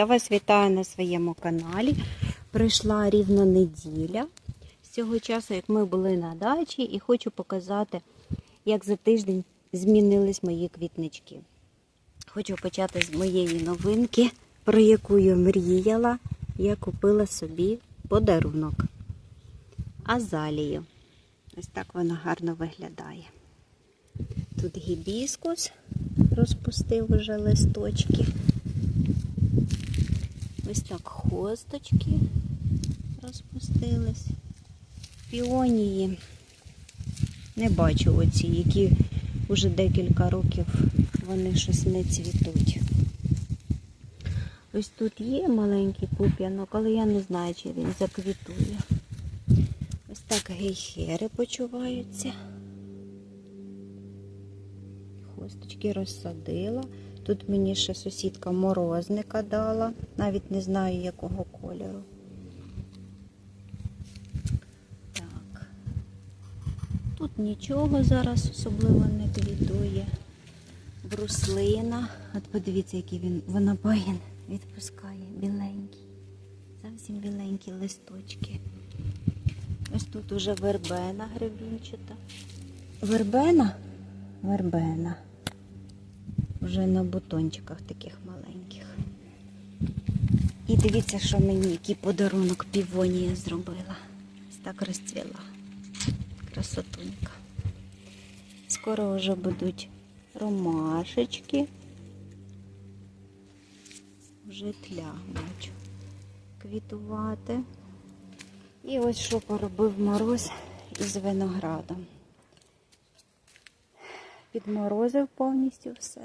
Я вас вітаю на своєму каналі. Прийшла рівно неділя з цього часу, як ми були на дачі, і хочу показати, як за тиждень змінились мої квітнички. Хочу почати з моєї новинки, про яку я мріяла. Я купила собі подарунок. Азалію. Ось так вона гарно виглядає. Тут гібіскус розпустив уже листочки. Ось так хосточки розпустились. Піонії. Не бачу оці, які вже декілька років вони щось не цвітуть. Ось тут є маленький пуп'янок, але я не знаю, чи він заквітує. Ось так гейхери почуваються. Хосточки розсадила. Тут мені ще сусідка морозника дала, навіть не знаю якого кольору. Так. Тут нічого зараз особливо не квітує. Бруслина. От подивіться, який він винопаїн відпускає. Біленький. Зовсім біленькі листочки. Ось тут уже вербена гребінчата. Вербена? Вербена. Вже на бутончиках таких маленьких. І дивіться, що мені, який подарунок півонія зробила. Так розцвіла. Красотунька. Скоро вже будуть ромашечки. Вже тля бачу. Квітувати. І ось що поробив мороз із виноградом. Підморозив повністю все.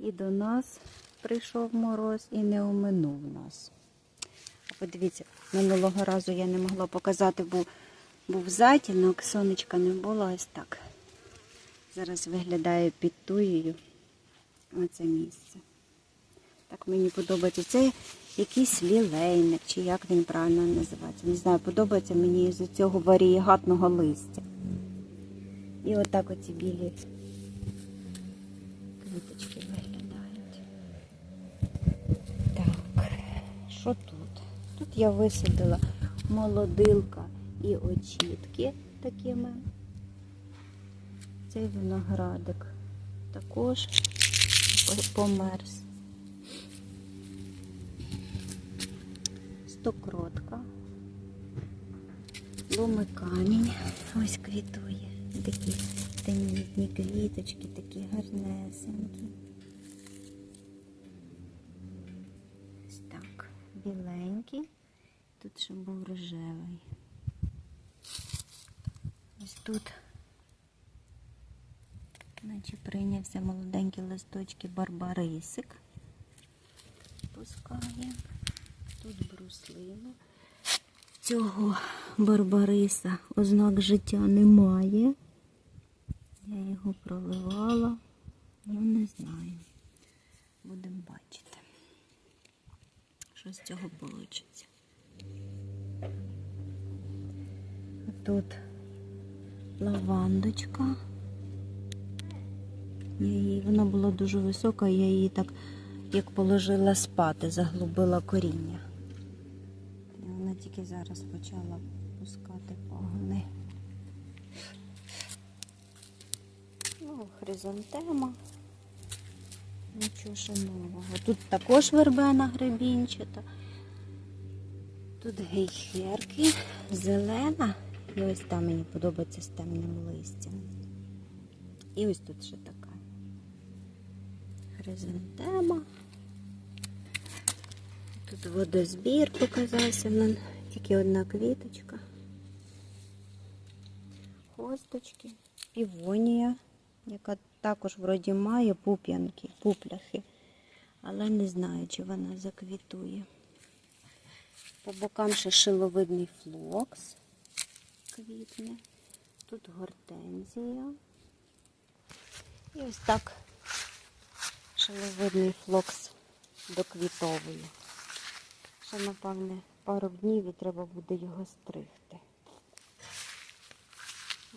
І до нас прийшов мороз і не оминув нас. Подивіться, минулого разу я не могла показати, був, був затінок, сонечка не було ось так. Зараз виглядає під туєю оце місце. Так мені подобається. Це якийсь лілейник, чи як він правильно називається. Не знаю, подобається мені з цього варієгатного листя. І отак оці білі квіточки виглядають. Так, що тут? Я висадила молодилка і очітки такими. Цей виноградик також померз. Стокротка. Ломи камінь. Ось квітує. Такі тенітні квіточки, такі гарнесенькі. Ось так. Біленький. Тут ще був рожевий. Ось тут, наче прийнявся молоденькі листочки барбарисик. Пускає. Тут бруслина. Цього барбариса ознак життя немає. Я його проливала, ну не знаю. Будемо бачити, що з цього вийде. Тут лавандочка. Її, вона була дуже висока, я її так, як положила спати, заглубила коріння. І вона тільки зараз почала пускати пагони. Ну, хризантема. Нічого ще нового. Тут також вербена гребінчата. Тут гейхерки, зелена. І ось там мені подобається з темним листям. І ось тут ще така. Хризантема. Тут водозбір показався, нам тільки одна квіточка. Хосточки, півонія, яка також вроді має пуп'янки, пупляхи, але не знаю, чи вона заквітує. По бокам ще шиловидний флокс квітне. Тут гортензія. І ось так шиловидний флокс доквітовує. Ще, напевне, пару днів і треба буде його стригти.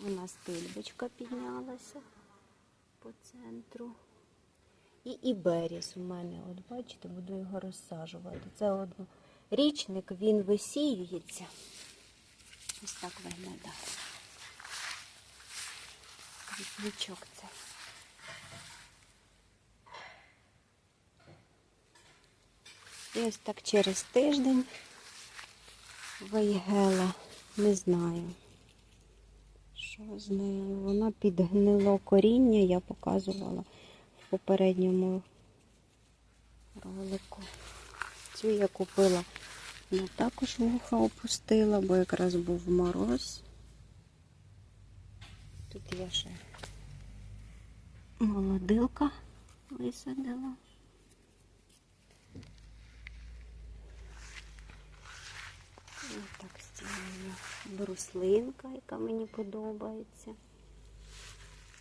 У нас тильбочка піднялася по центру. І іберіс у мене, от бачите, буду його розсаджувати. Це однорічник, він висіюється. Ось так виглядає. Квітничок це. І ось так через тиждень вийгела, не знаю, що з нею. Вона підгнило коріння, я показувала в попередньому ролику. Цю я купила, вона також вуха опустила, бо якраз був мороз. Тут я ще молодилка висадила. Ось так з цією бруслинка, яка мені подобається.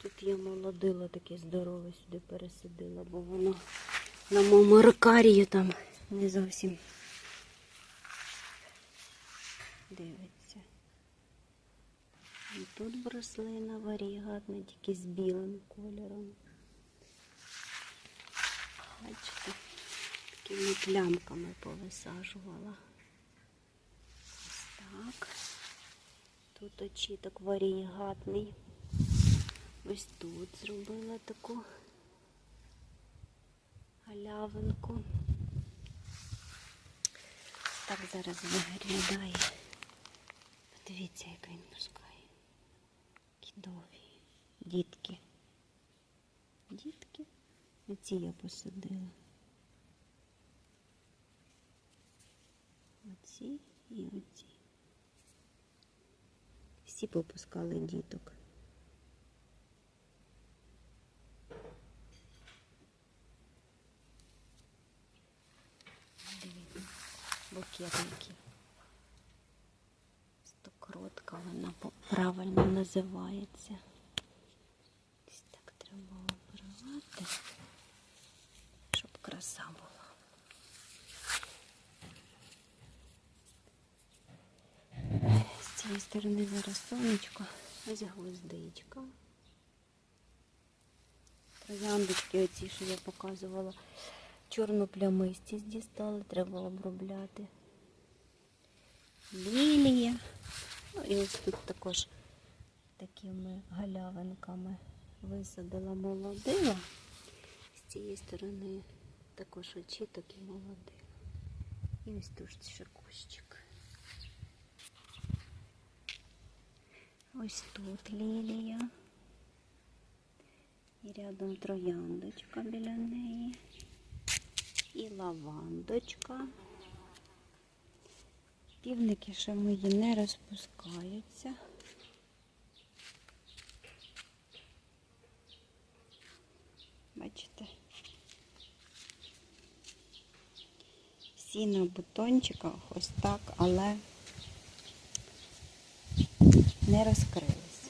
Тут я молодила таке здорове сюди пересадила, бо воно на моєму ракарію там не зовсім дивиться. І тут бруслина варігатна, тільки з білим кольором. Бачите, такими плямками повисаджувала. Так. Тут очіток варігатний. Ось тут зробила таку галявинку. Так зараз виглядає. Подивіться, яка він пускає. Кідові. Дітки. Дітки. Оці я посадила. Оці і оці. Всі попускали діток. Дивіться, букетники. Стокротка вона правильно називається. Ось так треба обривати, щоб краса була. З цієї сторони зараз сонечко, ось гвоздичка. Трояндочки оці, що я показувала, чорну плямистість дістали, треба обробляти. Лілія. Ну і ось тут також такими галявинками висадила молодила. З цієї сторони також очіток і молодила. І ось тут ще кущик. Ось тут лілія. І рядом трояндочка біля неї. І лавандочка. Півники ще мої не розпускаються. Бачите? Всі на бутончиках ось так, але не розкрились.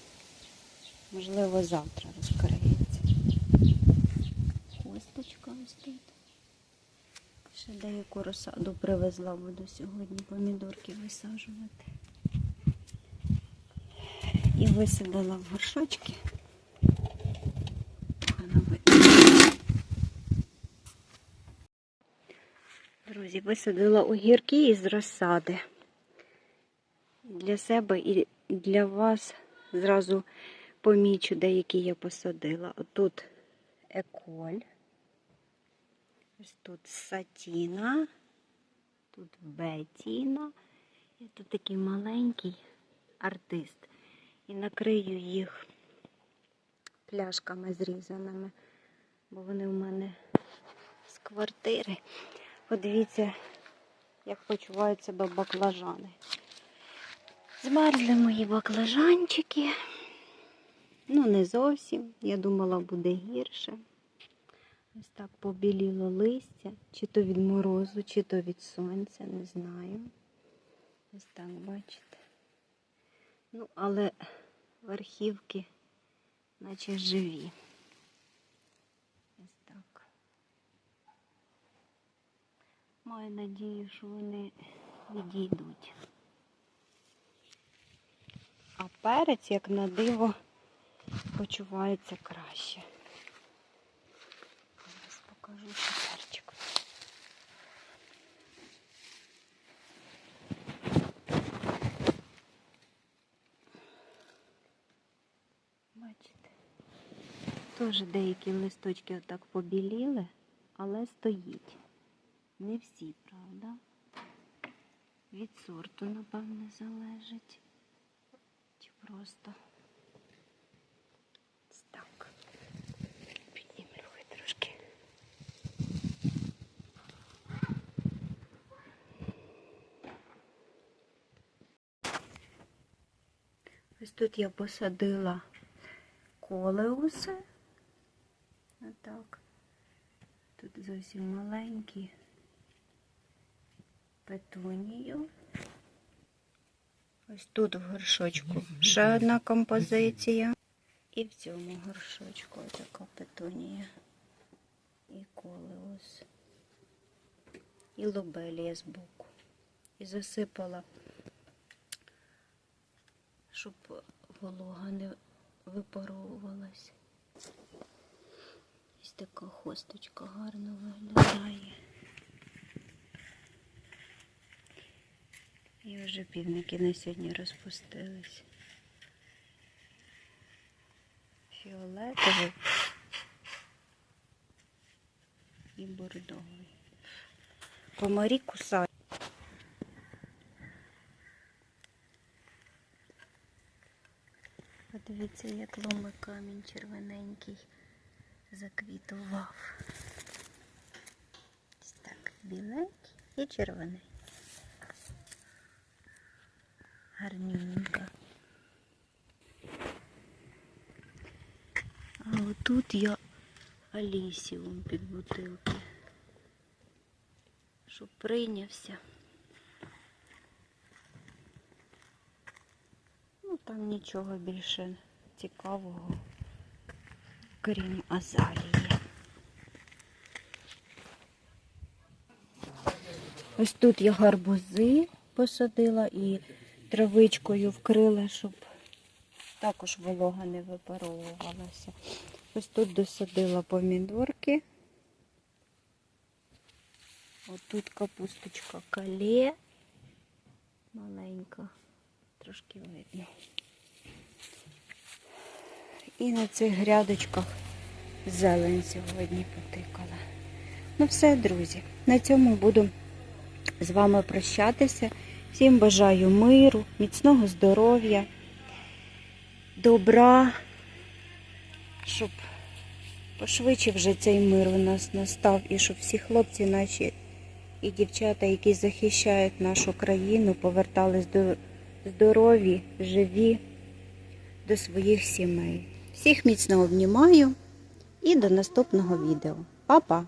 Можливо, завтра розкриється. Хосточка ось тут. Ще деяку розсаду привезла, буду сьогодні помідорки висаджувати. І висадила в горшочки. Друзі, висадила огірки із розсади. Для себе і для вас зразу помічу, деякі я посадила. Отут еколь. Ось тут сатіна, тут бетіна. І тут такий маленький артист. І накрию їх пляшками зрізаними, бо вони в мене з квартири. Подивіться, як почувають себе баклажани. Змерзли мої баклажанчики. Ну, не зовсім. Я думала, буде гірше. Ось так побіліло листя, чи то від морозу, чи то від сонця, не знаю. Ось так, бачите. Ну, але верхівки наче живі. Ось так. Маю надію, що вони відійдуть. Перець, як на диво, почувається краще. Зараз покажу ще. Бачите? Теж деякі листочки отак побіліли, але стоїть. Не всі, правда? Від сорту, напевне, залежить. Просто так. Піднімлю хай трошки. Ось тут я посадила колеуси. Отак. Тут зовсім маленькі петунію. Ось тут в горшочку ще одна композиція. І в цьому горшочку така петунія. І колеус. І лобелія збоку. І засипала, щоб волога не випаровувалась. Ось така хосточка гарно виглядає. І вже півники на сьогодні розпустились. Фіолетовий і бордовий. Комарі кусають. Подивіться, як ломи камінь червоненький заквітував. Ось так, біленький і червоний. Гарненько. А отут я алісіум під бутилки, щоб прийнявся. Ну там нічого більше цікавого, крім азалії. Ось тут я гарбузи посадила і травичкою вкрила, щоб також волога не випаровувалася. Ось тут досадила помідорки. Ось тут капусточка кале. Маленька, трошки видно. І на цих грядочках зелень сьогодні потикала. Ну все, друзі, на цьому буду з вами прощатися. Всім бажаю миру, міцного здоров'я, добра, щоб пошвидше вже цей мир у нас настав і щоб всі хлопці наші і дівчата, які захищають нашу країну, повертались до здорові, живі до своїх сімей. Всіх міцно обнімаю і до наступного відео. Па-па!